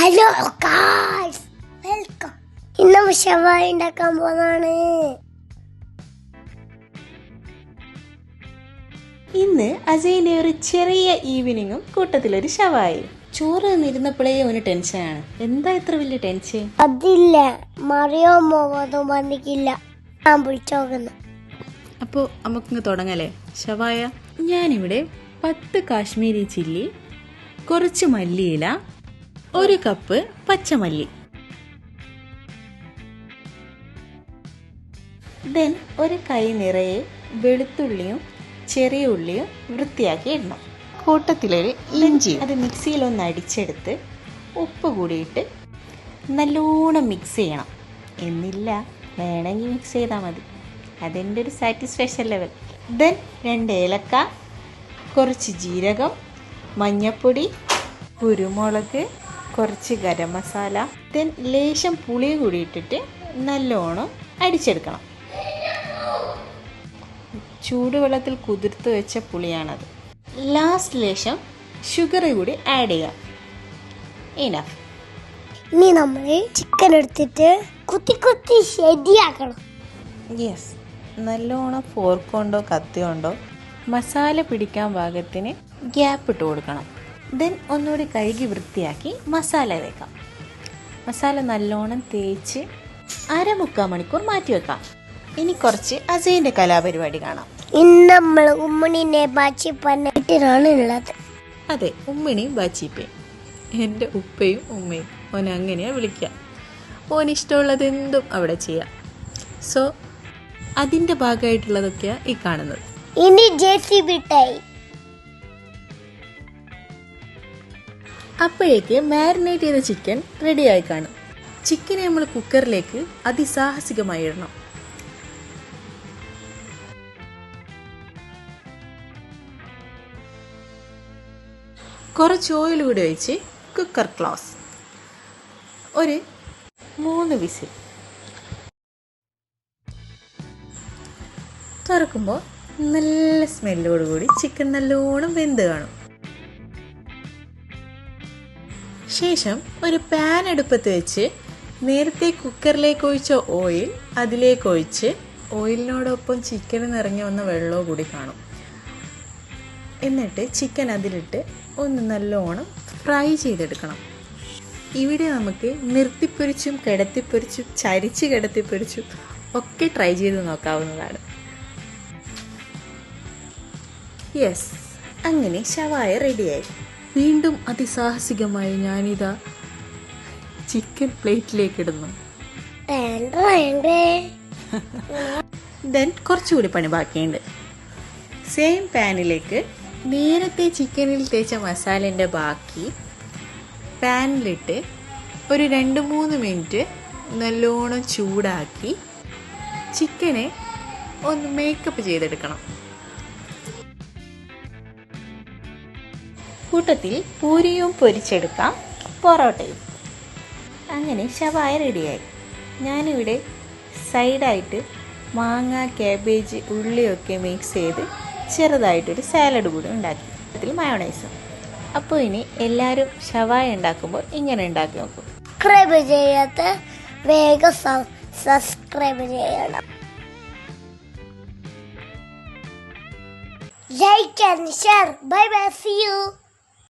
Hello guys welcome ഇന്ന് ഷവായി ഉണ്ടാക്കാൻ പോകുന്നതാണ് ഇന്ന് അജയിന്റെ ഒരു ചെറിയ ഈവനിങ്ങും കൂട്ടത്തിലൊരു ഷവായി ചോറ് നിന്നിരുന്നപ്പോഴേ അവന് ടെൻഷനാണ് എന്താ ഇത്ര വലിയ ടെൻഷൻ അതില്ല. മറിയോ മോവതും വന്നിക്കില്ല ഞാൻ വിളിച്ചോക്കുന്നു അപ്പോൾ നമുക്കിങ്ങ് തുടങ്ങല്ലേ? ഷവായ ഞാനിവിടെ പത്ത് കാശ്മീരി ചില്ലി കുറച്ച് മല്ലിയില ഒരു കപ്പ് പച്ചമല്ലി. ദെൻ ഒരു കൈ നിറയെ വെളുത്തുള്ളിയും ചെറിയ ഉള്ളിയും വൃത്തിയാക്കി ഇടണം. കൂട്ടത്തിലൊരു ഇഞ്ചി. അത് മിക്സിയിൽ ഒന്ന് അടിച്ചെടുത്ത് ഉപ്പ് കൂടിയിട്ട് നല്ലോണം മിക്സ് ചെയ്യണം. എന്നില്ല വേണമെങ്കിൽ മിക്സ് ചെയ്താൽ മതി. അതെന്റെ ഒരു സാറ്റിസ്ഫാക്ഷൻ ലെവൽ ദെൻ രണ്ട് ഏലക്ക കുറച്ച് ജീരകം മഞ്ഞപ്പൊടി കുരുമുളക് കുറച്ച് ഗരം മസാല ദെൻ ലേശം പുളി കൂടി ഇട്ടിട്ട് നല്ലോണം അടിച്ചെടുക്കണം. ചൂടുവെള്ളത്തിൽ കുതിർത്ത് വെച്ച പുളിയാണത്. ലാസ്റ്റ് ലേശം ഷുഗർ കൂടി ആഡ് ചെയ്യാം ഇനഫ് ഇനി നമ്മൾ ചിക്കൻ എടുത്തിട്ട് കുത്തി കുത്തി ശരിയാക്കണം. യെസ് നല്ലോണം ഫോർക്കുണ്ടോ കൊണ്ടോ കത്തി കൊണ്ടോ മസാല പിടിക്കാൻ പാകത്തിന് ഗ്യാപ്പ് ഇട്ട് കൊടുക്കണം. ദെൻ ഒന്നുകൂടി കഴുകി വൃത്തിയാക്കി മസാല വെക്കാം മസാല നല്ലോണം തേച്ച് അരമുക്കാൽ മണിക്കൂർ മാറ്റി വെക്കാം. ഇനി കുറച്ച് അജയിന്റെ കലാപരിപാടി കാണാം. ഇന്ന് നമ്മൾ ഉമ്മണിനെ ബാച്ചി പന്നിട്ടാണ് ഉള്ളത് അതെ ഉമ്മിണിയും ബാച്ചിപ്പയും എന്റെ ഉപ്പയും ഉമ്മയും. ഓൻ അങ്ങനെയാണ് വിളിക്കുക ഓൻ ഇഷ്ടമുള്ളത് എന്തും അവിടെ ചെയ്യാം. സോ അതിന്റെ ഭാഗമായിട്ടുള്ളതൊക്കെയാണ് ഈ കാണുന്നത്. ഇനി ജെ സി ബി ടൈം. അപ്പോഴേക്ക് മാരിനേറ്റ് ചെയ്ത ചിക്കൻ റെഡിയായി കാണും. ചിക്കനെ നമ്മൾ കുക്കറിലേക്ക് അതിസാഹസികമായി ഇടണം. കുറച്ച് ഓയിൽ കൂടി ഒഴിച്ച് കുക്കർ ക്ലോസ് ഒരു മൂന്ന് വിസിൽ. തുറക്കുമ്പോൾ നല്ല സ്മെല്ലോടുകൂടി ചിക്കൻ നല്ലോണം വെന്ത് കാണും. ശേഷം ഒരു പാൻ അടുപ്പത്ത് വെച്ച് നേരത്തെ കുക്കറിലേക്ക് ഒഴിച്ച ഓയിൽ അതിലേക്ക് ഒഴിച്ച് ഓയിലിനോടൊപ്പം ചിക്കൻ നിറഞ്ഞ വന്ന വെള്ളവും കൂടി കാണും. എന്നിട്ട് ചിക്കൻ അതിലിട്ട് ഒന്ന് നല്ലോണം ഫ്രൈ ചെയ്തെടുക്കണം. ഇവിടെ നമുക്ക് നിർത്തിപ്പൊരിച്ചും കിടത്തിപ്പൊരിച്ചും ചരിച്ച് കിടത്തിപ്പൊരിച്ചും ഒക്കെ ട്രൈ ചെയ്ത് നോക്കാവുന്നതാണ്. യെസ് അങ്ങനെ ഷവായ റെഡിയായി വീണ്ടും അതിസാഹസികമായി ഞാനിതാ ചിക്കൻ പ്ലേറ്റിലേക്ക് ഇടുന്നു ദെൻ കുറച്ചുകൂടി പണി ബാക്കിയുണ്ട്. സെയിം പാനിലേക്ക് നേരത്തെ ചിക്കനിൽ തേച്ച മസാലേന്റെ ബാക്കി പാനിലിട്ട് ഒരു രണ്ട് മൂന്ന് മിനിറ്റ് നല്ലോണം ചൂടാക്കി ചിക്കനെ ഒന്ന് മേക്കപ്പ് ചെയ്തെടുക്കണം. കൂട്ടത്തിൽ പൂരിയും പൊരിച്ചെടുക്കാം. പൊറോട്ടയും. അങ്ങനെ ശവായ റെഡിയായി. ഞാനിവിടെ സൈഡായിട്ട് മാങ്ങ കാബേജ് ഉള്ളിയൊക്കെ മിക്സ് ചെയ്ത് ചെറുതായിട്ടൊരു സാലഡ് കൂടി ഉണ്ടാക്കി. അതിൽ മയോണൈസും അപ്പോൾ ഇനി എല്ലാവരും ഷവായ ഉണ്ടാക്കുമ്പോൾ ഇങ്ങനെ ഉണ്ടാക്കി നോക്കും. സബ്സ്ക്രൈബ് ചെയ്യാത്ത വേഗം സബ്സ്ക്രൈബ് ചെയ്യണം. Like and share bye bye see you